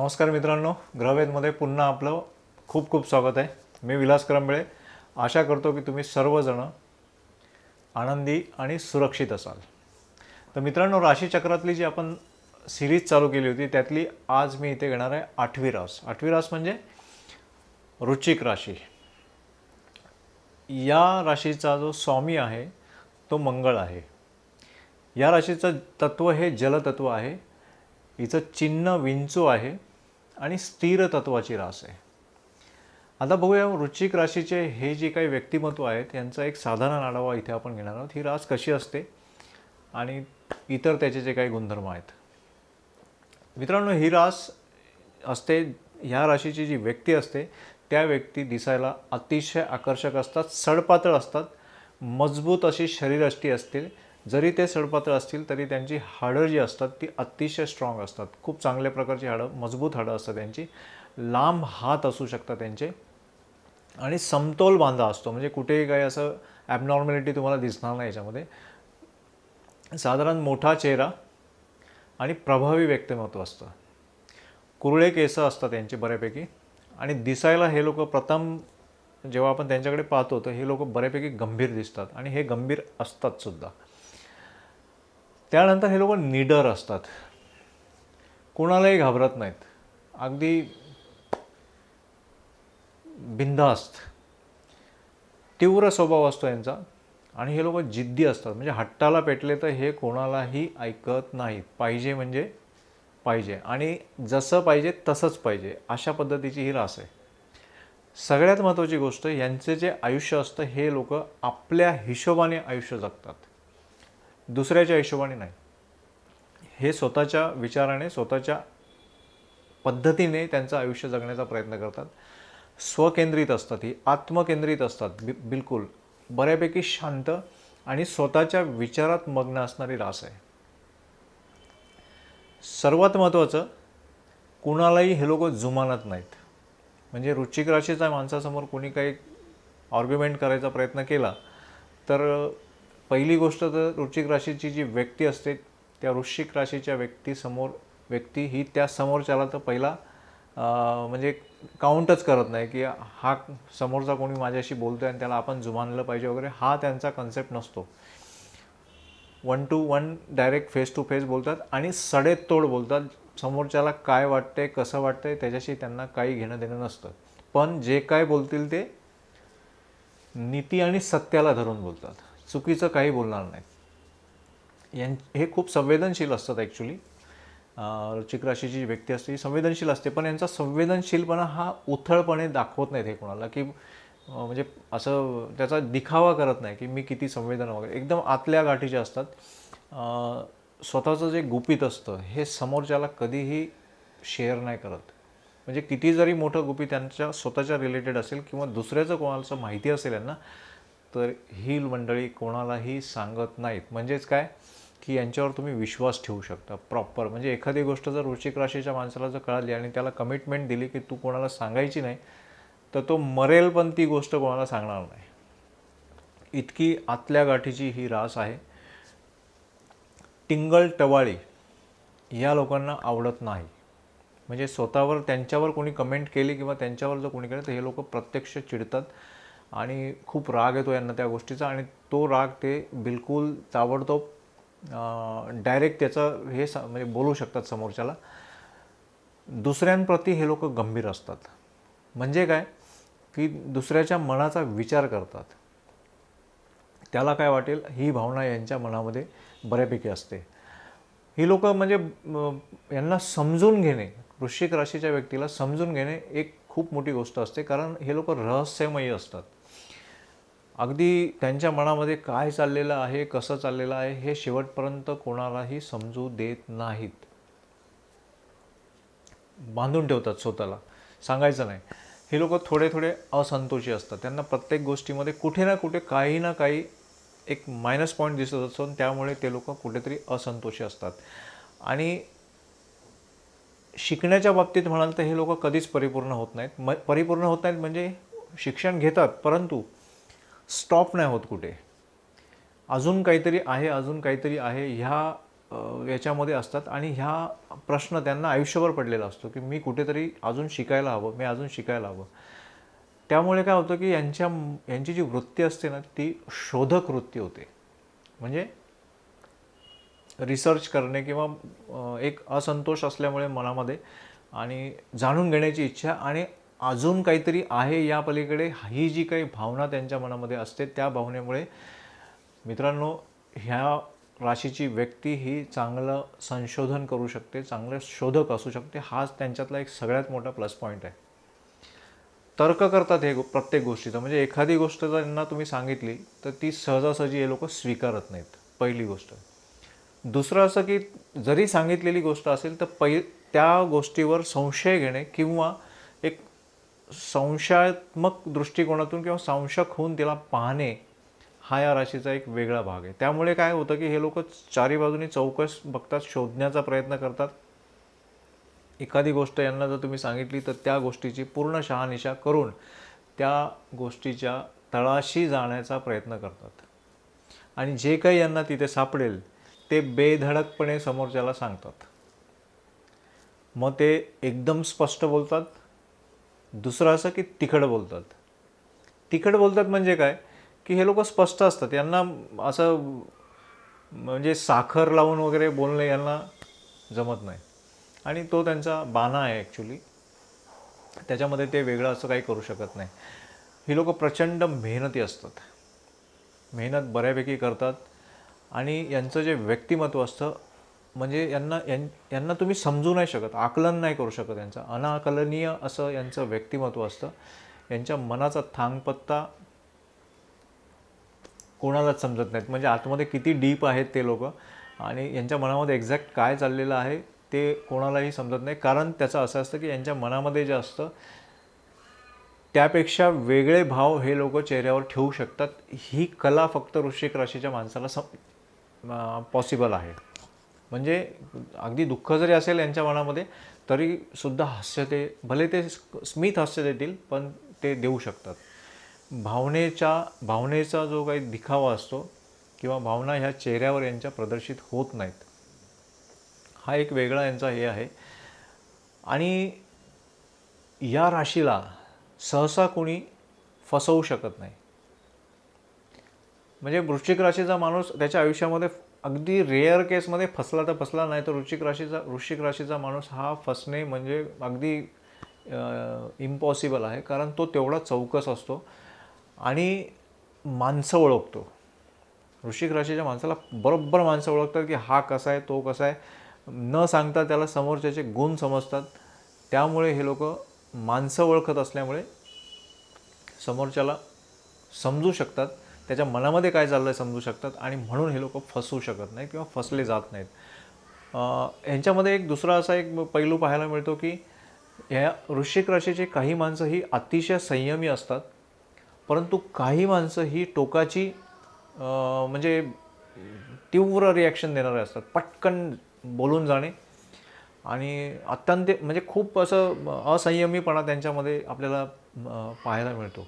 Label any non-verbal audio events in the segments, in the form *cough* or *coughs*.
नमस्कार मित्रांनो ग्रहवेदमध्ये पुन्हा आपलं खूप खूप स्वागत आहे. मी विलास करंबळे. आशा करतो की तुम्ही सर्वजण आनंदी आणि सुरक्षित असाल. तर मित्रांनो राशीचक्रातली जी आपण सिरीज चालू केली होती त्यातली आज मी इथे घेणार आहे आठवी रास. आठवी रास म्हणजे रुचिक राशी. या राशीचा जो स्वामी आहे तो मंगळ आहे. या राशीचं तत्व हे जलतत्व आहे. हिचं चिन्ह विंचू आहे. आणि स्थिर तत्वाची रास आहे. आता बघूया वृश्चिक राशीचे हे जे काही व्यक्तिमत्व आहेत यांचा एक साधारण आढावा इथे आपण घेणार आहोत. ही रास कशी असते आणि इतर त्याचे जे काही गुणधर्म आहेत. मित्रांनो ही रास असते ह्या राशीची जी व्यक्ती असते त्या व्यक्ती दिसायला अतिशय आकर्षक असतात सडपातळ असतात मजबूत अशी शरीरयष्टी असते जरी ते सडपातळ असतील तरी त्यांची हाडं जी असतात ती अतिशय स्ट्रॉंग असतात. खूप चांगल्या प्रकारची हाडं मजबूत हाडं असतात त्यांची. लांब हात असू शकतात त्यांचे. आणि समतोल बांधा असतो. म्हणजे कुठेही काही असं ॲबनॉर्मॅलिटी तुम्हाला दिसणार नाही याच्यामध्ये. साधारण मोठा चेहरा आणि प्रभावी व्यक्तिमत्व असतं. कुरळे केस असतात त्यांचे बऱ्यापैकी. आणि दिसायला हे लोक प्रथम जेव्हा आपण त्यांच्याकडे पाहतो तर हे लोक बऱ्यापैकी गंभीर दिसतात. आणि हे गंभीर असतात सुद्धा. त्यानंतर हे लोक निडर असतात. कोणालाही घाबरत नाहीत. अगदी बिनधास्त. तीव्र स्वभाव असतो यांचा. आणि हे लोक जिद्दी असतात. म्हणजे हट्टाला पेटले तर हे कोणालाही ऐकत नाहीत. पाहिजे म्हणजे पाहिजे. आणि जसं पाहिजे तसंच पाहिजे. अशा पद्धतीची ही रास आहे. सगळ्यात महत्त्वाची गोष्ट यांचे जे आयुष्य असतं हे लोक आपल्या हिशोबाने आयुष्य जगतात. दुसऱ्याच्या हिशोबाने नाही. हे स्वतःच्या विचाराने स्वतःच्या पद्धतीने त्यांचं आयुष्य जगण्याचा प्रयत्न करतात. स्वकेंद्रित असतात ही आत्मकेंद्रित असतात बि बिलकुल. बऱ्यापैकी शांत आणि स्वतःच्या विचारात मग्न असणारी रास आहे. सर्वात महत्त्वाचं कुणालाही हे लोक जुमानत नाहीत. म्हणजे रुचिक राशीच्या माणसासमोर कोणी काही ऑर्ग्युमेंट करायचा प्रयत्न केला तर पहिली गोष्ट तर वृश्चिक राशीची जी व्यक्ती असते त्या वृश्चिक राशीच्या व्यक्तीसमोर व्यक्ती ही त्या समोरच्याला तर पहिला म्हणजे काउंटच करत नाही की हा समोरचा कोणी माझ्याशी बोलतोय आणि त्याला आपण जुमानलं पाहिजे वगैरे हा त्यांचा कन्सेप्ट नसतो. One to one direct face to face बोलतात आणि सडेतोड बोलतात समोरच्याला काय वाटतंय कसं वाटतंय त्याच्याशी त्यांना काही घेणं देणं नसतं. पण जे काय बोलतील ते नीती आणि सत्याला धरून बोलतात. चुकीचं काही बोलणार नाहीत यां हे खूप संवेदनशील असतात ॲक्च्युली वृश्चिक राशीची जी व्यक्ती असते ही संवेदनशील असते पण यांचा संवेदनशीलपणा हा उथळपणे दाखवत नाहीत हे कोणाला की म्हणजे असं त्याचा दिखावा करत नाही की मी किती संवेदन वगैरे. एकदम आतल्या गाठीचे असतात. स्वतःचं जे गुपित असतं हे समोरच्याला कधीही शेअर नाही करत. म्हणजे किती जरी मोठं गुपित त्यांच्या स्वतःच्या रिलेटेड असेल किंवा दुसऱ्याचं कोणाचं माहिती असेल यांना तर ही मंडळी कोणालाही सांगत नाहीत. म्हणजेच काय? की यांच्यावर तुम्ही विश्वास ठेवू शकता. प्रॉपर म्हणजे एखादी गोष्ट जर वृश्चिक राशीच्या माणसाला जर कळाली आणि त्याला कमिटमेंट दिली की तू कोणाला सांगायची नाही तर तो मरेल पण ती गोष्ट कोणाला सांगणार नाही. इतकी आतल्या गाठीची ही रास आहे. टिंगल टवाळी या लोकांना आवडत नाही. म्हणजे स्वतःवर त्यांच्यावर कोणी कमेंट केली किंवा त्यांच्यावर जर कोणी केलं तर हे लोक प्रत्यक्ष चिडतात. आणि खूप राग येतो यांना त्या गोष्टीचा आणि तो राग ते बिलकुल ताबडतोब डायरेक्ट त्याचं हे स म्हणजे बोलू शकतात समोरच्याला. दुसऱ्यांप्रती हे लोक गंभीर असतात. म्हणजे काय? की दुसऱ्याच्या मनाचा विचार करतात. त्याला काय वाटेल? ही भावना यांच्या मनामध्ये बऱ्यापैकी असते. ही लोक म्हणजे यांना समजून घेणे वृश्चिक राशीच्या व्यक्तीला समजून घेणे एक खूप मोठी गोष्ट असते. कारण हे लोक रहस्यमयी असतात. अगदी त्यांच्या मनामध्ये काय चाललेलं आहे कसं चाललेलं आहे हे शेवटपर्यंत कोणालाही समजू देत नाहीत. बांधून ठेवतात स्वतःला. सांगायचं नाही. हे लोक थोडे थोडे असंतोषी असतात. त्यांना प्रत्येक गोष्टीमध्ये कुठे ना कुठे काही ना काही एक मायनस पॉईंट दिसत असतो त्यामुळे ते लोक कुठेतरी असंतोषी असतात. आणि शिकण्याच्या बाबतीत म्हणाल तर हे लोक कधीच परिपूर्ण होत नाहीत. म परिपूर्ण होत नाहीत म्हणजे शिक्षण घेतात परंतु स्टॉप नाही होत कुठे. अजून काहीतरी आहे अजून काहीतरी आहे ह्या याच्यामध्ये असतात आणि ह्या प्रश्न त्यांना आयुष्यभर पडलेला असतो की मी कुठेतरी अजून शिकायला हवं मी अजून शिकायला हवं. त्यामुळे काय होतं की यांच्या यांची जी वृत्ती असते ना ती शोधक वृत्ती होते. म्हणजे रिसर्च करणे किंवा एक असंतोष असल्यामुळे मनामध्ये आणि जाणून घेण्याची इच्छा आणि अजून काहीतरी आहे या पलीकडे. ही जी काही भावना त्यांच्या मनामध्ये असते त्या भावनेमुळे मित्रांनो ह्या राशीची व्यक्ती ही चांगलं संशोधन करू शकते चांगलं शोधक असू शकते. हाच त्यांच्यातला एक सगळ्यात मोठा प्लस पॉईंट आहे. तर्क करतात हे गो- प्रत्येक गोष्टीचा. म्हणजे एखादी गोष्ट जर यांना तुम्ही सांगितली तर ती सहजासहजी हे लोक स्वीकारत नाहीत पहिली गोष्ट. दुसरं असं की जरी सांगितलेली गोष्ट असेल तर पै त्या गोष्टीवर संशय घेणे किंवा संशयात्मक दृष्टिकोनातून किंवा संशक होऊन तिला पाहणे हा या राशीचा एक वेगळा भाग आहे. त्यामुळे काय होतं की हे लोक चारी बाजूनी चौकस बघतात शोधण्याचा प्रयत्न करतात. एखादी गोष्ट यांना जर तुम्ही सांगितली तर त्या गोष्टीची पूर्ण शहानिशा करून त्या गोष्टीच्या तळाशी जाण्याचा प्रयत्न करतात. आणि जे काही यांना तिथे सापडेल ते बेधडकपणे समोरच्याला सांगतात. मग ते एकदम स्पष्ट बोलतात दुसरं असं की तिखट बोलतात. तिखट बोलतात म्हणजे काय? की हे लोक स्पष्ट असतात. यांना असं म्हणजे साखर लावून वगैरे बोलणे यांना जमत नाही. आणि तो त्यांचा बाणा आहे ॲक्च्युली त्याच्यामध्ये ते वेगळं असं काही करू शकत नाही. ही लोक प्रचंड मेहनती असतात. मेहनत बऱ्यापैकी करतात. आणि यांचं जे व्यक्तिमत्व असतं म्हणजे यांना यां यांना तुम्ही समजू नाही शकत आकलन नाही करू शकत यांचं. अनाकलनीय असं यांचं व्यक्तिमत्व असतं. यांच्या मनाचा थांगपत्ता कोणालाच समजत नाहीत. म्हणजे आतमध्ये किती डीप आहेत ते लोक आणि यांच्या मनामध्ये एक्झॅक्ट काय चाललेलं आहे ते कोणालाही समजत नाही. कारण त्याचं असं असतं की यांच्या मनामध्ये जे असतं त्यापेक्षा वेगळे भाव हे लोक चेहऱ्यावर ठेवू शकतात. ही कला फक्त वृश्चिक राशीच्या माणसाला सम पॉसिबल आहे. म्हणजे अगदी दुःख जरी असेल यांच्या मनामध्ये तरी सुद्धा हास्य ते भले ते स्मित हास्य देतील पण ते देऊ शकतात. भावनेच्या भावनेचा जो काही दिखावा असतो किंवा भावना ह्या चेहऱ्यावर यांच्या प्रदर्शित होत नाहीत. हा एक वेगळा यांचा हे आहे. आणि या राशीला सहसा कोणी फसवू शकत नाही. म्हणजे वृश्चिक राशीचा माणूस त्याच्या आयुष्यामध्ये अगदी रेअर केसमध्ये फसला तर फसला नाही तर वृश्चिक राशीचा वृश्चिक राशीचा माणूस हा फसणे म्हणजे अगदी इम्पॉसिबल आहे. कारण तो तेवढा चौकस असतो आणि माणसं ओळखतो. वृश्चिक राशीच्या माणसाला बरोबर माणसं ओळखतात की हा कसा आहे तो कसा आहे. न सांगता त्याला समोरच्याचे गुण समजतात. त्यामुळे हे लोक माणसं ओळखत असल्यामुळे समोरच्याला समजू शकतात. त्याच्या मनामध्ये काय चाललं आहे समजू शकतात आणि म्हणून हे लोक फसू शकत नाही किंवा फसले जात नाहीत. ह्यांच्यामध्ये एक दुसरा असा एक पैलू पाहायला मिळतो की ह्या वृश्चिक राशीची काही माणसं ही अतिशय संयमी असतात परंतु काही माणसं ही टोकाची म्हणजे तीव्र रिॲक्शन देणारे असतात पटकन बोलून जाणे आणि अत्यंत म्हणजे खूप असं असंयमीपणा त्यांच्यामध्ये आपल्याला पाहायला मिळतो.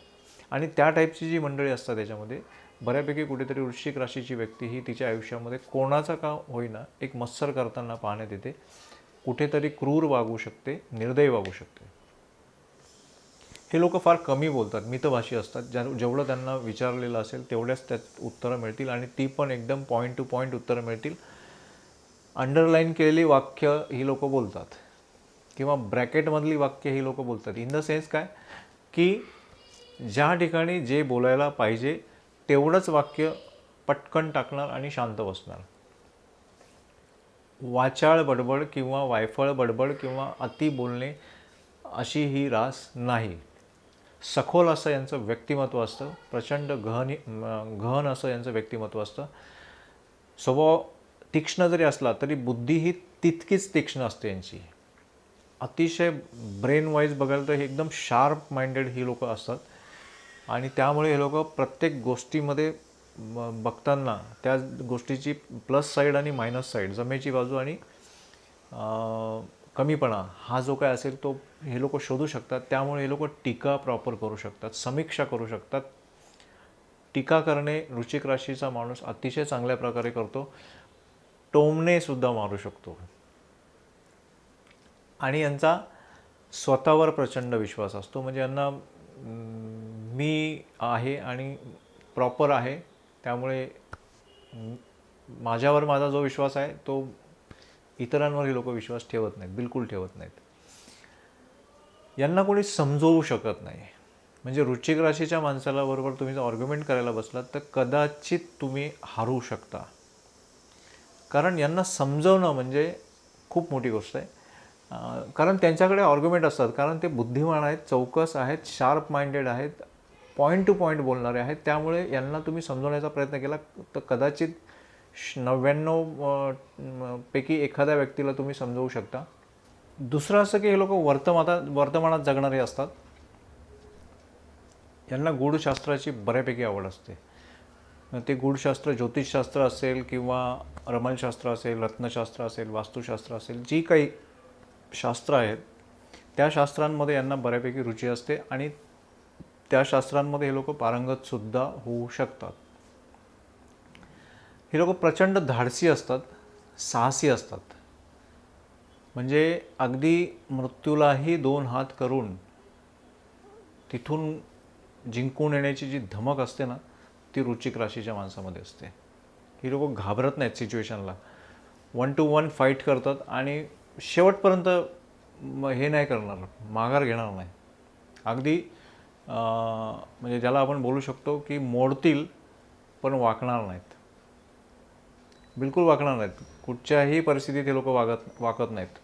आणि त्या टाईपची जी मंडळी असतात त्याच्यामध्ये बऱ्यापैकी कुठेतरी वृश्चिक राशीची व्यक्ती ही तिच्या आयुष्यामध्ये कोणाचा का होईना एक मत्सर करताना पाहण्यात येते. कुठेतरी क्रूर वागू शकते निर्दयी वागू शकते. हे लोक फार कमी बोलतात मितभाषी असतात. ज्या जेवढं त्यांना विचारलेलं असेल तेवढ्याच त्यात उत्तरं मिळतील आणि ती पण एकदम पॉईंट टू पॉईंट उत्तरं मिळतील. अंडरलाईन केलेली वाक्य ही लोक बोलतात. किंवा ब्रॅकेटमधली वाक्य ही लोक बोलतात. इन द सेन्स काय? की ज्या ठिकाणी जे बोलायला पाहिजे तेवढंच वाक्य पटकन टाकणार आणि शांत बसणार. वाचाळ बडबड किंवा वायफळ बडबड किंवा अति बोलणे अशी ही रास नाही. सखोल असं यांचं व्यक्तिमत्व असतं प्रचंड गहन गहन असं यांचं व्यक्तिमत्व असतं. स्वभाव तीक्ष्ण जरी असला तरी बुद्धी ही तितकीच तीक्ष्ण असते यांची. अतिशय ब्रेन वाईज बघायला तर हे एकदम शार्प माइंडेड ही लोक असतात. आणि त्यामुळे हे लोक प्रत्येक गोष्टीमध्ये बघताना त्या गोष्टीची प्लस साईड आणि मायनस साईड जमेची बाजू आणि कमीपणा हा जो काय असेल तो हे लोक शोधू शकतात. त्यामुळे हे लोक टीका प्रॉपर करू शकतात समीक्षा करू शकतात. टीका करणे रुचिक राशीचा माणूस अतिशय चांगल्या प्रकारे करतो. टोमणेसुद्धा मारू शकतो. आणि यांचा स्वतःवर प्रचंड विश्वास असतो. म्हणजे यांना मी आहे आणि प्रॉपर आहे. त्यामुळे माझ्यावर माझा जो विश्वास आहे तो इतरांवरही लोक विश्वास ठेवत नाहीत बिलकुल ठेवत नाहीत. यांना कोणी समजवू शकत नाही. म्हणजे रुचिक राशीच्या माणसाला बरोबर तुम्ही जर ऑर्ग्युमेंट करायला बसलात तर कदाचित तुम्ही हारू शकता. कारण यांना समजवणं म्हणजे खूप मोठी गोष्ट आहे. कारण त्यांच्याकडे ऑर्ग्युमेंट असतात. कारण ते बुद्धिमान आहेत चौकस आहेत शार्प माइंडेड आहेत पॉईंट टू पॉईंट बोलणारे आहेत. त्यामुळे यांना तुम्ही समजवण्याचा प्रयत्न केला. तर कदाचित नव्याण्णव पैकी एखाद्या व्यक्तीला तुम्ही समजवू शकता. दुसरं असं की हे लोक वर्तमानात वर्तमानात जगणारे असतात. यांना गूढशास्त्राची बऱ्यापैकी आवड असते. ते गूढशास्त्र ज्योतिषशास्त्र असेल किंवा रमणशास्त्र असेल रत्नशास्त्र असेल वास्तुशास्त्र असेल जी काही शास्त्र आहेत. त्या शास्त्रांमध्ये यांना बऱ्यापैकी रुची असते आणि त्या शास्त्रांमध्ये हे लोक पारंगतसुद्धा होऊ शकतात. हे लोक प्रचंड धाडसी असतात साहसी असतात. म्हणजे अगदी मृत्यूलाही दोन हात करून तिथून जिंकून येण्याची जी धमक असते ना ती रुचिक राशीच्या माणसामध्ये असते. ही लोक घाबरत नाहीत सिच्युएशनला वन टू वन फाईट करतात आणि शेवटपर्यंत हे नाही करणार माघार घेणार नाही. अगदी म्हणजे ज्याला आपण बोलू शकतो की मोडतील पण वाकणार नाहीत. बिलकुल वाकणार नाहीत. कुठच्याही परिस्थितीत हे लोक वागत वाकत नाहीत.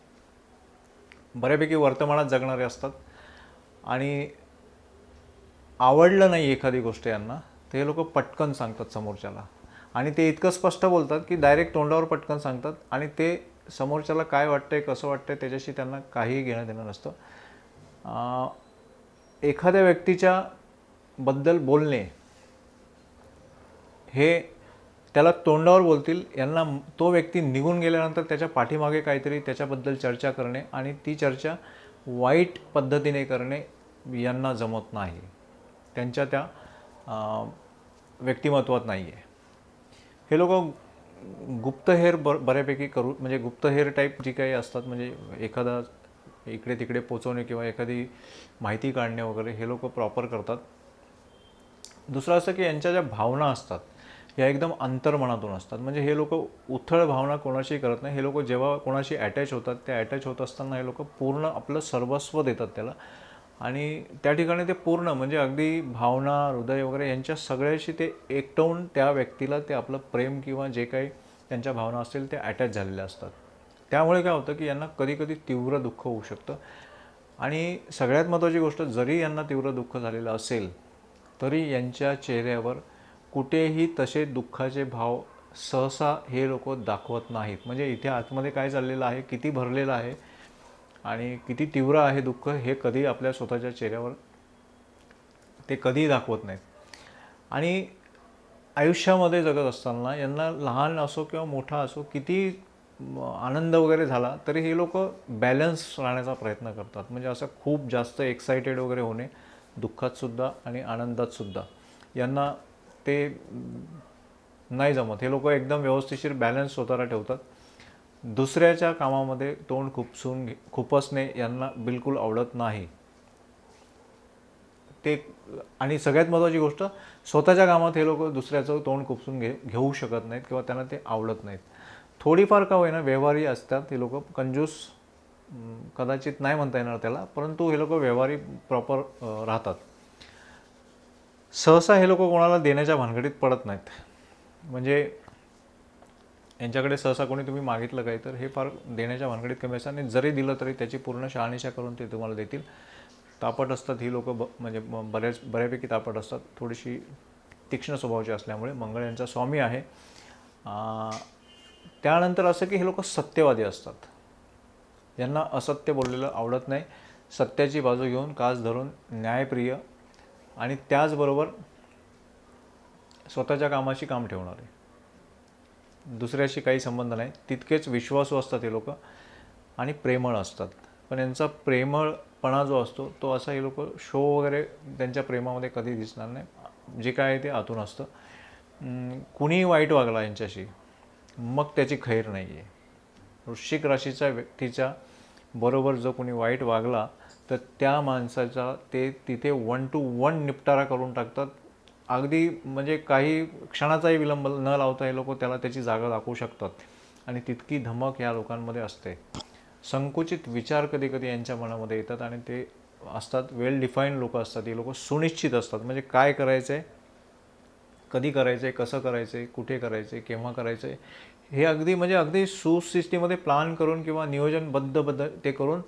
बऱ्यापैकी वर्तमानात जगणारे असतात. आणि आवडलं नाही एखादी गोष्ट यांना ते हे लोक पटकन सांगतात समोरच्याला. आणि ते इतकं स्पष्ट बोलतात की डायरेक्ट तोंडावर पटकन सांगतात आणि ते समोरच्याला काय वाटतंय कसं वाटतंय त्याच्याशी त्यांना काहीही घेणं देणं नसतं. एखाद्या व्यक्तीच्या बद्दल बोलणे हे त्याला तोंडावर बोलतील यांना तो व्यक्ती निघून गेल्यानंतर त्याच्या पाठीमागे काहीतरी त्याच्याबद्दल चर्चा करणे आणि ती चर्चा वाईट पद्धतीने करणे यांना जमत नाही. त्यांच्या त्या व्यक्तिमत्वात नाही आहे हे लोक गुप्तहेर ब बऱ्यापैकी करू म्हणजे गुप्तहेर टाईप जी काही असतात म्हणजे एखादा इकडे तिकडे पोचवणे किंवा एखादी माहिती काढणे वगैरे हे लोक प्रॉपर करतात. दुसरं असं की यांच्या ज्या भावना असतात या एकदम अंतर्मनातून असतात. म्हणजे हे लोक उथळ भावना कोणाशी करत नाही. हे लोक जेव्हा कोणाशी अटॅच होतात ते अटॅच होत असताना हे लोक पूर्ण आपलं सर्वस्व देतात त्याला. आणि त्या ठिकाणी ते पूर्ण म्हणजे अगदी भावना हृदय वगैरे यांच्या सगळ्याशी ते एकटवून त्या व्यक्तीला ते आपलं प्रेम किंवा जे काही त्यांच्या भावना असतील ते अटॅच झालेल्या असतात. त्यामुळे काय होतं की यांना कधीकधी तीव्र दुःख होऊ शकतं. आणि सगळ्यात महत्त्वाची गोष्ट जरी यांना तीव्र दुःख झालेलं असेल तरी यांच्या चेहऱ्यावर कुठेही तसे दुःखाचे भाव सहसा हे लोक दाखवत नाहीत. म्हणजे इथे आतमध्ये काय चाललेलं आहे किती भरलेलं आहे आणि किती तीव्र आहे दुःख हे कधी आपल्या स्वतःच्या चेहऱ्यावर ते कधीही दाखवत नाहीत. आणि आयुष्यामध्ये जगत असताना यांना लहान असो किंवा मोठा असो किती आनंद वगैरे झाला तरी हे लोक बॅलन्स राहण्याचा प्रयत्न करतात. म्हणजे असं खूप जास्त एक्सायटेड वगैरे होणे दुःखातसुद्धा आणि आनंदातसुद्धा यांना ते नाही जमत. हे लोक एकदम व्यवस्थिशीर बॅलन्स स्वतःला ठेवतात. दुसऱ्याच्या कामामध्ये तोंड खुपसून घे खुपसणे यांना बिलकुल आवडत नाही. ते आणि सगळ्यात महत्त्वाची गोष्ट स्वतःच्या कामात हे लोक दुसऱ्याचं तोंड खुपसून घे घेऊ शकत नाहीत किंवा त्यांना ते आवडत नाहीत. थोडीफार का होईना व्यवहारी असतात हे लोक कंजूस कदाचित नाही म्हणता येणार त्याला परंतु हे लोक व्यवहारी प्रॉपर राहतात. सहसा हे लोक कोणाला देण्याच्या भानगडीत पडत नाहीत. म्हणजे यांच्याकडे सहसा कोणी तुम्ही मागितलं काही तर हे फार देण्याच्या भानगडीत कमी असतात आणि जरी दिलं तरी त्याची पूर्ण शहानिशा करून ते तुम्हाला देतील. तापट असतात ही लोकं ब म्हणजे बऱ्याच बऱ्यापैकी तापट असतात. थोडीशी तीक्ष्ण स्वभावाची असल्यामुळे मंगळ यांचा स्वामी आहे. त्यानंतर असं की हे लोक सत्यवादी असतात. यांना असत्य बोललेलं आवडत नाही. सत्याची बाजू घेऊन कास धरून न्यायप्रिय आणि त्याचबरोबर स्वतःच्या कामाशी काम ठेवणारे. दुसऱ्याशी काही संबंध नाही. तितकेच विश्वासू असतात हे लोक आणि प्रेमळ असतात. पण यांचा प्रेमळपणा जो असतो तो असा हे लोक शो वगैरे त्यांच्या प्रेमामध्ये कधी दिसणार नाही. जे काय आहे ते आतून असतं. कुणीही वाईट वागला यांच्याशी मग त्याची खैर नाही आहे वृश्चिक राशीच्या व्यक्तीच्या बरोबर जो कोणी वाईट वागला तर त्या माणसाचा ते तिथे वन टू वन निपटारा करून टाकतात. अगदी म्हणजे काही क्षणाचाही विलंब न लावता हे लोक त्याला त्याची जागा दाखवू शकतात. आणि तितकी धमक या लोकांमध्ये असते. संकुचित विचार कधी कधी यांच्या मनामध्ये येतात आणि ते असतात वेल डिफाईन लोक असतात. ही लोक सुनिश्चित असतात. म्हणजे काय करायचं आहे कधी करायचं आहे कसं करायचं आहे कुठे करायचं आहे केव्हा करायचं आहे हे अगदी म्हणजे अगदी सुसिस्टीमध्ये प्लान करून किंवा नियोजनबद्धबद्ध ते करून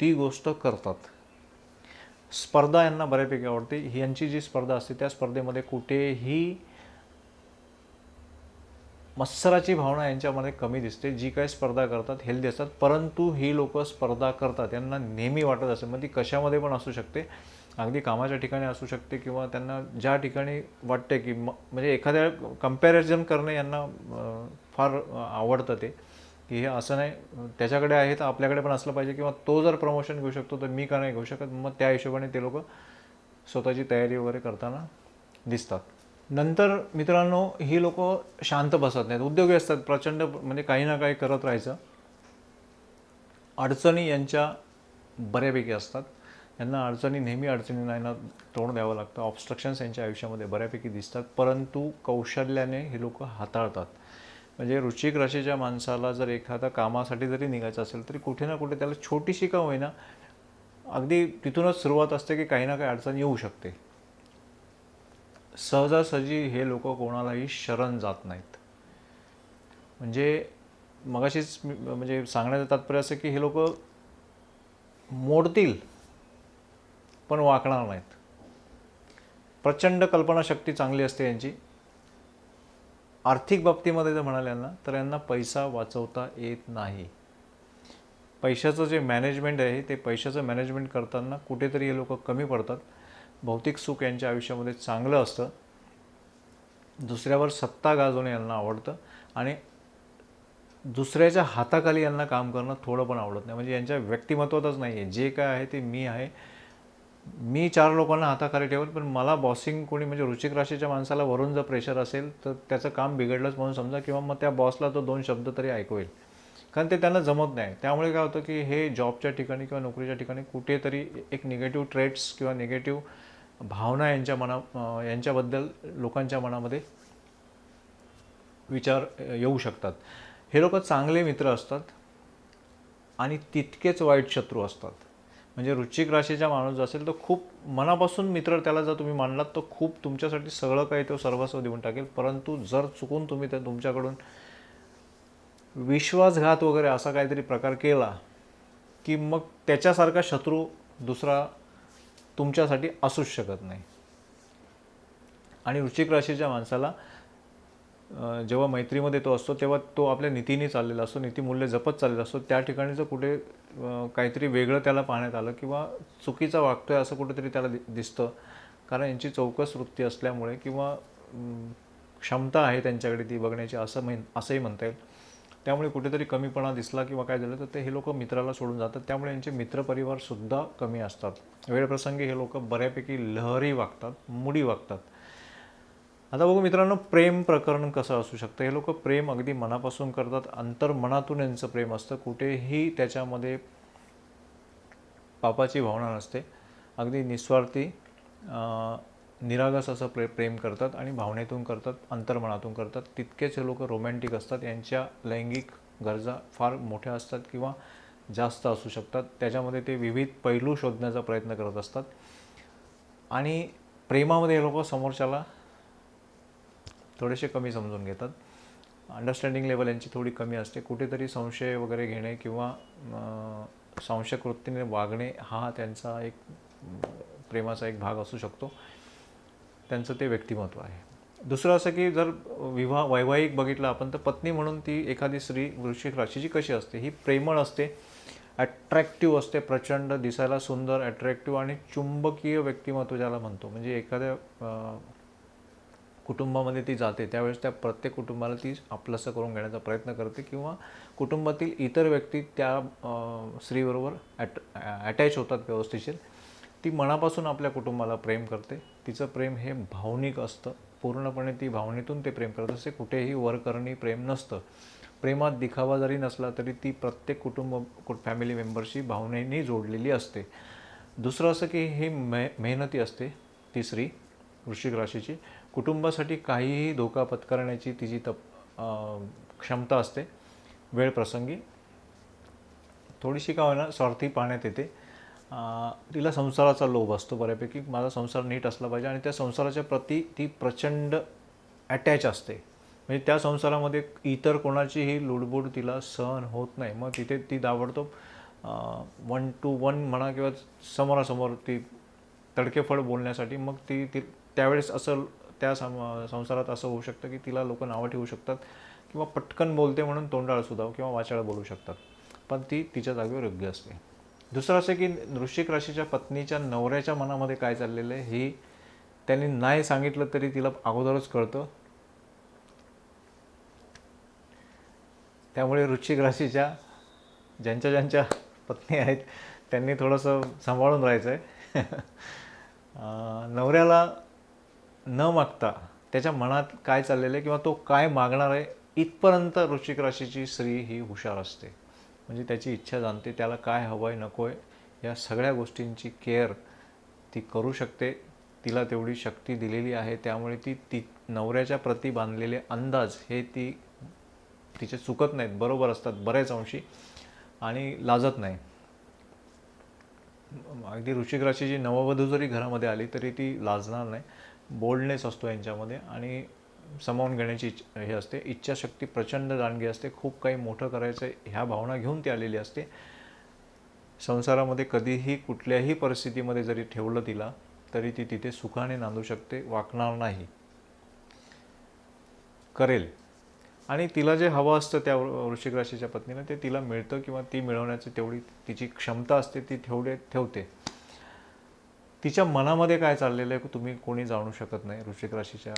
ती गोष्ट करतात. स्पर्धा यांना बऱ्यापैकी आवडते. ही यांची जी स्पर्धा असते त्या स्पर्धेमध्ये कुठेही मत्सराची भावना यांच्यामध्ये कमी दिसते. जी काही स्पर्धा करतात हेल्दी असतात परंतु ही लोक स्पर्धा करतात यांना नेहमी वाटत असेल मग ती कशामध्ये पण असू शकते. अगदी कामाच्या ठिकाणी असू शकते किंवा त्यांना ज्या ठिकाणी वाटते की म म्हणजे एखाद्या कंपॅरिझन करणे यांना फार आवडतं ते. की हे असं नाही त्याच्याकडे आहे तर आपल्याकडे पण असलं पाहिजे किंवा तो जर प्रमोशन घेऊ शकतो तर मी का नाही घेऊ शकत? मग त्या हिशोबाने ते लोक स्वतःची तयारी वगैरे करताना दिसतात. नंतर मित्रांनो ही लोक शांत बसत नाहीत. उद्योगी असतात प्रचंड म्हणजे काही ना काही करत राहायचं. अडचणी यांच्या बऱ्यापैकी असतात. यांना अडचणी नेहमी अडचणींना यांना तोंड द्यावं लागतं. ऑब्स्ट्रक्शन्स यांच्या आयुष्यामध्ये बऱ्यापैकी दिसतात. परंतु कौशल्याने हे लोक हाताळतात. म्हणजे रुचिक राशीच्या माणसाला जर एखाद्या कामासाठी जरी निघायचं असेल तरी कुठे ना कुठे त्याला छोटीशी का होईना अगदी तिथूनच सुरुवात असते की काही ना काही अडचण येऊ शकते. सहजासहजी हे लोक कोणालाही शरण जात नाहीत. म्हणजे मगाशीच म्हणजे सांगण्याचं तात्पर्य असं की हे लोक मोडतील पण वाकणार नाहीत. प्रचंड कल्पनाशक्ती चांगली असते यांची. आर्थिक बाबतीमध्ये जर म्हणाल यांना तर यांना पैसा वाचवता येत नाही. पैशाचं जे मॅनेजमेंट आहे ते पैशाचं मॅनेजमेंट करताना कुठेतरी हे लोक कमी पडतात. भौतिक सुख यांच्या आयुष्यामध्ये चांगलं असतं. दुसऱ्यावर सत्ता गाजवणे यांना आवडतं आणि दुसऱ्याच्या हाताखाली यांना काम करणं थोडं पण आवडत नाही. म्हणजे यांच्या व्यक्तिमत्वातच नाही आहे जे काय आहे ते मी आहे. मी चार लोकांना हाताखाली ठेवत पण मला बॉसिंग कोणी म्हणजे रुचिक राशीच्या माणसाला वरून जर प्रेशर असेल तर त्याचं काम बिघडलंच म्हणून समजा किंवा मग त्या बॉसला तो दोन शब्द तरी ऐकवेल. कारण ते त्यांना जमत नाही. त्यामुळे काय होतं की हे जॉबच्या ठिकाणी किंवा नोकरीच्या ठिकाणी कुठेतरी एक निगेटिव्ह ट्रेट्स किंवा निगेटिव्ह भावना यांच्या मना यांच्याबद्दल लोकांच्या मनामध्ये विचार येऊ शकतात. हे लोक चांगले मित्र असतात आणि तितकेच वाईट शत्रू असतात. म्हणजे वृश्चिक राशीचा माणूस जो असेल तो खूप मनापासून मित्र त्याला जर तुम्ही मानलात तर खूप तुमच्यासाठी सगळं काही तो सर्वस्व देऊन टाकेल. परंतु जर चुकून तुम्ही त्या तुमच्याकडून विश्वासघात वगैरे असा काहीतरी प्रकार केला की मग त्याच्यासारखा शत्रू दुसरा तुमच्यासाठी असूच शकत नाही. आणि वृश्चिक राशीच्या माणसाला जेव्हा मैत्रीमध्ये तो असतो तेव्हा तो आपल्या नीतीने चाललेला असतो नीतीमूल्य जपत चाललेला असतो. त्या ठिकाणी जर कुठे काहीतरी वेगळं त्याला पाहण्यात आलं किंवा चुकीचा वागतोय असं कुठेतरी त्याला दि दिसतं. कारण यांची चौकस वृत्ती असल्यामुळे किंवा क्षमता आहे त्यांच्याकडे ती बघण्याची असं म्हण असंही म्हणता येईल. त्यामुळे कुठेतरी कमीपणा दिसला किंवा काय झालं तर ते हे लोक मित्राला सोडून जातात. त्यामुळे यांचे मित्रपरिवारसुद्धा कमी असतात. वेळप्रसंगी हे लोक बऱ्यापैकी लहरी वागतात मुडी वागतात. आता बघू मित्रांनो प्रेम प्रकरण कसं असू शकतं? हे लोक प्रेम अगदी मनापासून करतात अंतर्मनातून यांचं प्रेम असतं. कुठेही त्याच्यामध्ये पापाची भावना नसते. अगदी निस्वार्थी निरागस असं प्रे प्रेम करतात आणि भावनेतून करतात अंतर्मनातून करतात. तितकेच हे लोक रोमॅन्टिक असतात. यांच्या लैंगिक गरजा फार मोठ्या असतात किंवा जास्त असू शकतात. त्याच्यामध्ये ते विविध पैलू शोधण्याचा प्रयत्न करत असतात. आणि प्रेमामध्ये हे लोक समोरच्याला थोडेसे कमी समजून घेतात. अंडरस्टँडिंग लेवल यांची थोडी कमी असते. कुठेतरी संशय वगैरे घेणे किंवा संशयकृतीने वागणे हा त्यांचा एक प्रेमाचा एक भाग असू शकतो. त्यांचं ते व्यक्तिमत्व आहे. दुसरं असं की जर विवाह वैवाहिक बघितलं आपण तर पत्नी म्हणून ती एखादी स्त्री वृश्चिक राशीची कशी असते? ही प्रेमळ असते अट्रॅक्टिव्ह असते प्रचंड दिसायला सुंदर अट्रॅक्टिव्ह आणि चुंबकीय व्यक्तिमत्व ज्याला म्हणतो. म्हणजे एखाद्या कुटुंबामध्ये ती जाते त्यावेळेस त्या प्रत्येक कुटुंबाला ती आपलंसं करून घेण्याचा प्रयत्न करते किंवा कुटुंबातील इतर व्यक्ती त्या स्त्रीबरोबर ॲट अटॅच होतात व्यवस्थेशीर. ती मनापासून आपल्या कुटुंबाला प्रेम करते. तिचं प्रेम हे भावनिक असतं. पूर्णपणे ती भावनेतून ते प्रेम करत असते. कुठेही वरकरणी प्रेम नसतं. प्रेमात दिखावा जरी नसला तरी ती प्रत्येक कुटुंब फॅमिली मेंबरशी भावनेने जोडलेली असते. दुसरं असं की हे मे मेहनती असते तिसरी वृश्चिक राशीची. कुटुंबासाठी काहीही धोका पत्करण्याची तिची तप क्षमता असते. वेळ प्रसंगी थोडीशी का होईना स्वार्थी पाहण्यात येते. तिला संसाराचा लोभ असतो बऱ्यापैकी. माझा संसार नीट असला पाहिजे आणि त्या संसाराच्या प्रती ती प्रचंड अटॅच असते. म्हणजे त्या संसारामध्ये इतर कोणाचीही लुडबुड तिला सहन होत नाही. मग तिथे ती दावडतो. वन टू वन म्हणा किंवा समोरासमोर ती तडकेफड बोलण्यासाठी. मग ती ती त्यावेळेस असं त्या सम संसारात असं होऊ शकतं की तिला लोक नावं ठेवू शकतात किंवा पटकन बोलते म्हणून तोंडाळ सुद्धा किंवा वाचाळ बोलू शकतात. पण ती तिच्या जागेवर योग्य असते. दुसरं असं की वृश्चिक राशीच्या पत्नीच्या नवऱ्याच्या मनामध्ये काय चाललेलं आहे ही त्यांनी नाही सांगितलं तरी तिला अगोदरच कळतं. त्यामुळे वृश्चिक राशीच्या ज्यांच्या ज्यांच्या पत्नी आहेत त्यांनी थोडंसं सांभाळून राहायचं आहे *laughs* नवऱ्याला न मागता त्याच्या मनात काय चाललेलं आहे किंवा तो काय मागणार आहे इथपर्यंत वृश्चिक राशीची स्त्री ही हुशार असते. म्हणजे त्याची इच्छा जाणते त्याला काय हवं आहे नको आहे या सगळ्या गोष्टींची केअर ती करू शकते. तिला तेवढी शक्ती दिलेली आहे त्यामुळे ती ती नवऱ्याच्या प्रती बांधलेले अंदाज हे ती तिचे चुकत नाहीत. बरोबर असतात बऱ्याच अंशी आणि लाजत नाही. अगदी वृश्चिक राशीची नववधू जरी घरामध्ये आली तरी ती लाजणार नाही. बोल्डनेस असतो यांच्यामध्ये आणि सामावून घेण्याची इच्छ- हे असते. इच्छाशक्ती प्रचंड जाणगी असते. खूप काही मोठं करायचं आहे ह्या भावना घेऊन ती आलेली असते. संसारामध्ये कधीही कुठल्याही परिस्थितीमध्ये जरी ठेवलं तिला तरी ती तिथे सुखाने नांदू शकते वाकणार नाही. करेल. आणि तिला जे हवं असतं त्या वृ- वृश्चिक राशीच्या पत्नीला ते तिला मिळतं किंवा ती मिळवण्याची तेवढी तिची क्षमता असते ती तेवढे ठेवते. तिच्या मनामध्ये काय चाललेलं आहे तुम्ही कोणी जाणू शकत नाही वृश्चिक राशीच्या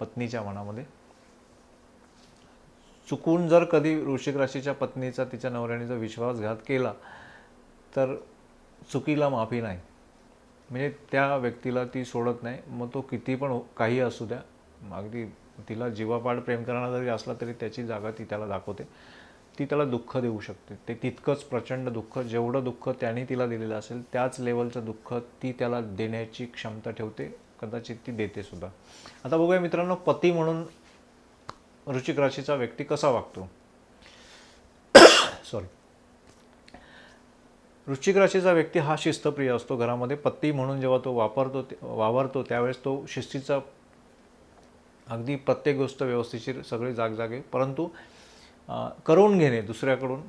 पत्नीच्या मनामध्ये. चुकून जर कधी वृश्चिक राशीच्या पत्नीचा तिच्या नवऱ्याने जर विश्वासघात केला तर चुकीला माफी नाही. म्हणजे त्या व्यक्तीला ती सोडत नाही मग तो किती पण हो- काही असू द्या अगदी तिला जीवापाड प्रेम करणारा जरी असला तरी त्याची जागा ती त्याला दाखवते. ती त्याला दुःख देऊ शकते. ते तितकंच प्रचंड दुःख जेवढं दुःख त्याने तिला दिलेलं असेल त्याच लेवलचं दुःख ती त्याला देण्याची क्षमता ठेवते कदाचित ती देते सुद्धा. आता बघूया मित्रांनो पती म्हणून रुचिक राशीचा व्यक्ती कसा वागतो? *coughs* सॉरी वृश्चिक राशीचा व्यक्ती हा शिस्तप्रिय असतो घरामध्ये. पत्ती म्हणून जेव्हा तो वापरतो वावरतो त्यावेळेस तो शिस्तीचा अगदी प्रत्येक गोष्ट व्यवस्थेशीर सगळे जागजागे. परंतु करून घेणे दुसऱ्याकडून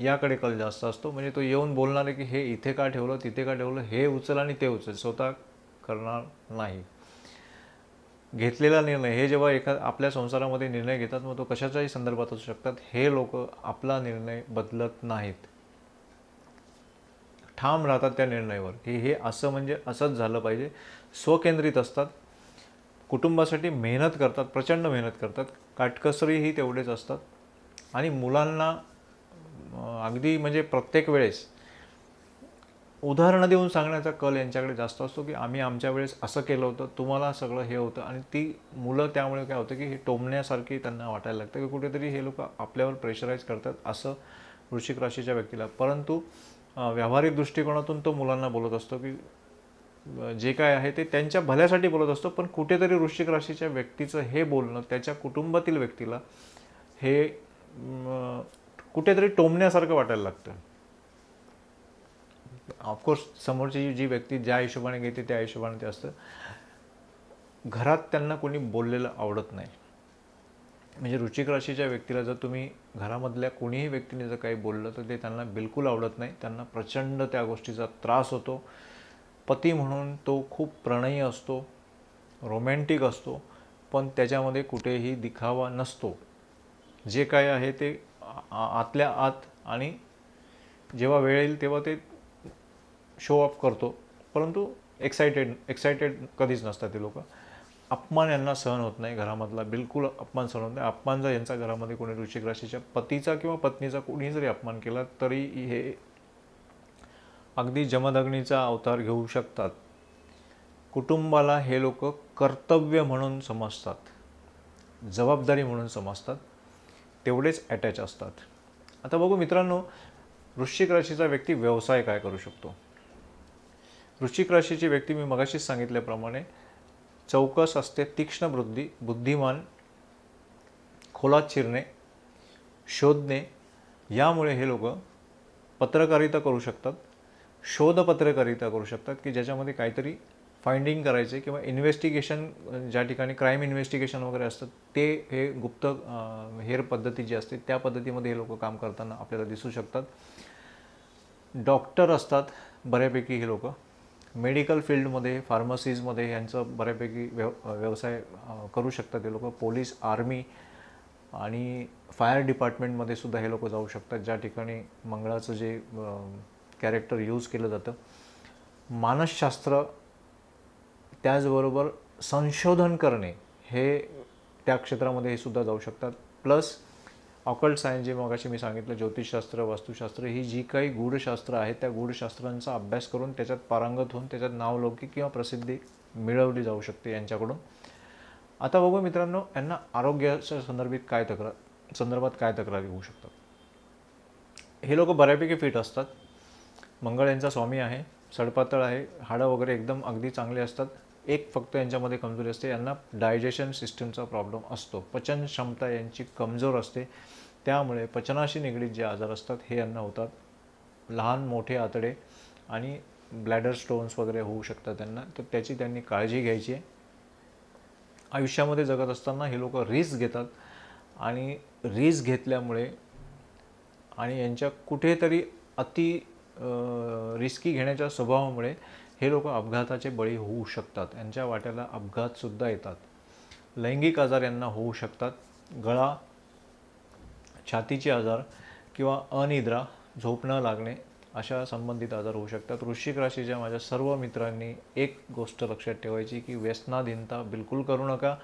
याकडे कल जास्त असतो. म्हणजे तो येऊन बोलणार आहे की हे इथे का ठेवलं तिथे का ठेवलं हे उचल आणि ते उचल. स्वतः करणार नाही. घेतलेला निर्णय हे जेव्हा एका आपल्या संसारामध्ये निर्णय घेतात मग तो कशाच्याही संदर्भात असू शकतात. हे लोक आपला निर्णय बदलत नाहीत. ठाम राहतात त्या निर्णयावर की हे असं म्हणजे असंच झालं पाहिजे. स्वकेंद्रित असतात. कुटुंबासाठी मेहनत करतात प्रचंड मेहनत करतात. काटकसरीही तेवढेच असतात. आणि मुलांना अगदी म्हणजे प्रत्येक वेळेस उदाहरणं देऊन सांगण्याचा कल यांच्याकडे जास्त असतो की आम्ही आमच्या वेळेस असं केलं होतं तुम्हाला सगळं हे होतं आणि ती मुलं त्यामुळे काय होतं की हे टोमण्यासारखी त्यांना वाटायला लागतं की कुठेतरी हे लोक आपल्यावर प्रेशराईज करतात असं वृश्चिक राशीच्या व्यक्तीला. परंतु व्यावहारिक दृष्टिकोनातून तो मुलांना बोलत असतो की जे काय आहे ते त्यांच्या भल्यासाठी बोलत असतो पण कुठेतरी वृश्चिक राशीच्या व्यक्तीचं हे बोलणं त्याच्या कुटुंबातील व्यक्तीला हे कुठेतरी टोमण्यासारखं वाटायला लागतं. ऑफकोर्स समोरची जी व्यक्ती ज्या हिशोबाने घेते त्या हिशोबाने ते असतं. घरात त्यांना कोणी बोललेलं आवडत नाही. म्हणजे रुचिक राशीच्या व्यक्तीला जर तुम्ही घरामधल्या कोणीही व्यक्तीने जर काही बोललं तर ते त्यांना बिलकुल आवडत नाही. त्यांना प्रचंड त्या गोष्टीचा त्रास होतो. पती म्हणून तो खूप प्रणयी असतो रोमॅन्टिक असतो पण त्याच्यामध्ये कुठेही दिखावा नसतो. जे काय आहे ते आतल्या आत आणि जेव्हा वेळ येईल तेव्हा ते शो ऑफ करतो. परंतु एक्सायटेड एक्सायटेड कधीच नसतात ते लोक. अपमान यांना सहन होत नाही घरामधला. बिलकुल अपमान सहन होत नाही. अपमान जर यांचा घरामध्ये कोणी वृश्चिक राशीच्या पतीचा किंवा पत्नीचा कोणी जरी अपमान केला तरी हे अगदी जमदग्नीचा अवतार घेऊ शकतात. कुटुंबाला हे लोक कर्तव्य म्हणून समजतात. जबाबदारी म्हणून समजतात. तेवढेच अटॅच असतात. आता बघू मित्रांनो वृश्चिक राशीचा व्यक्ती व्यवसाय काय करू शकतो? वृश्चिक राशीची व्यक्ती मी मगाशीच सांगितल्याप्रमाणे चौकस असते तीक्ष्ण बुद्धी बुद्धिमान खोलात शिरणे शोधणे यामुळे हे लोक पत्रकारिता करू शकतात शोधपत्रकारिता करू शकतात की ज्याच्यामध्ये काहीतरी फाइंडिंग करायचे किंवा इन्व्हेस्टिगेशन ज्या ठिकाणी क्राईम इन्व्हेस्टिगेशन वगैरे असतं ते हे गुप्त हेर पद्धती जी असते त्या पद्धतीमध्ये हे लोक काम करताना आपल्याला दिसू शकतात. डॉक्टर असतात बऱ्यापैकी हे लोक. मेडिकल फील्डमध्ये फार्मसीजमध्ये यांचं बऱ्यापैकी व्यव व्यवसाय करू शकतात हे लोक. पोलीस आर्मी आणि फायर डिपार्टमेंटमध्ये सुद्धा हे लोक जाऊ शकतात ज्या ठिकाणी मंगळाचं जे कॅरेक्टर यूज केलं जातं. मानसशास्त्र त्याचबरोबर संशोधन करणे हे त्या क्षेत्रामध्ये हे सुद्धा जाऊ शकतात. प्लस ऑकल्ट सायन्स जे मगाशी मी सांगितलं ज्योतिषशास्त्र वास्तुशास्त्र ही जी काही गूढशास्त्र आहेत त्या गूढशास्त्रांचा अभ्यास करून त्याच्यात पारंगत होऊन त्याच्यात नावलौकिक किंवा प्रसिद्धी मिळवली जाऊ शकते यांच्याकडून. आता बघू मित्रांनो यांना आरोग्याच्या संदर्भित काय तक्रार संदर्भात काय तक्रारी होऊ शकतात? हे लोक बऱ्यापैकी फिट असतात. मंगळ यांचा स्वामी आहे सडपातळ आहे हाडं वगैरे एकदम अगदी चांगले असतात. एक फक्त यांच्यामध्ये कमजोरी असते यांना डायजेशन सिस्टमचा प्रॉब्लेम असतो. पचन क्षमता यांची कमजोर असते. त्यामुळे पचनाशी निगडीत जे आजार असतात हे यांना होतात. लहान मोठे आतडे आणि ब्लॅडर स्टोन्स वगैरे होऊ शकतात त्यांना. तर त्याची त्यांनी काळजी घ्यायची आहे. आयुष्यामध्ये जगत असताना हे लोक रिस्क घेतात आणि रिस्क घेतल्यामुळे आणि यांच्या कुठेतरी अति रिस्की घेण्याच्या स्वभावामुळे हे लोक अपघाताचे बळी होऊ शकतात. यांच्या वाट्याला अपघातसुद्धा येतात. लैंगिक आजार यांना होऊ शकतात. गळा छातीचे आजार किंवा अनिद्रा झोप न लागणे अशा संबंधित आजार होऊ शकतात. वृश्चिक राशीच्या माझ्या सर्व मित्रांनी एक गोष्ट लक्षात ठेवायची की व्यसनाधीनता बिलकुल करू नका.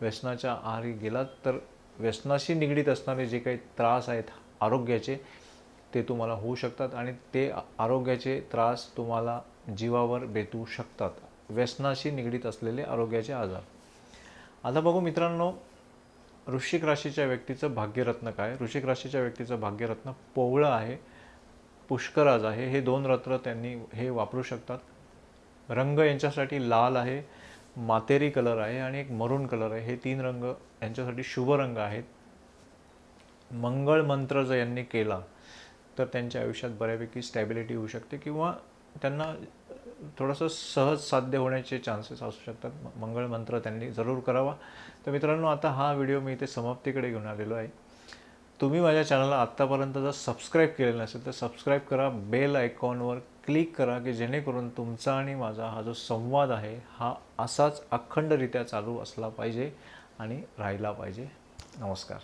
व्यसनाच्या आहारी गेलात तर व्यसनाशी निगडीत असणारे जे काही त्रास आहेत आरोग्याचे ते तुम्हाला होऊ शकतात आणि ते आरोग्याचे त्रास तुम्हाला जीवावर बेतू शकतात. व्यसनाशी निगडीत असलेले आरोग्याचे आजार. आता बघू मित्रांनो वृश्चिक राशीच्या व्यक्तीचं भाग्यरत्न काय? वृश्चिक राशीच्या व्यक्तीचं भाग्यरत्न पोवळं आहे पुष्कराज आहे. हे दोन रत्न त्यांनी हे वापरू शकतात. रंग यांच्यासाठी लाल आहे मातेरी कलर आहे आणि एक मरून कलर आहे. हे तीन रंग यांच्यासाठी शुभ रंग आहेत. मंगळ मंत्र जर यांनी केला तर त्यांच्या आयुष्यात बऱ्यापैकी स्टॅबिलिटी होऊ शकते किंवा त्यांना थोडंसं सहज साध्य होण्याचे चान्सेस असू शकतात. म- मंगळ मंत्र त्यांनी जरूर करावा. तर मित्रांनो आता हा व्हिडिओ मी इथे समाप्तीकडे घेऊन आलेलो आहे. तुम्ही माझ्या चॅनलला आत्तापर्यंत जर सबस्क्राईब केलेलं नसेल तर सबस्क्राईब करा बेल आयकॉनवर क्लिक करा की जेणेकरून तुमचा आणि माझा हा जो संवाद आहे हा असाच अखंडरित्या चालू असला पाहिजे आणि राहिला पाहिजे. नमस्कार.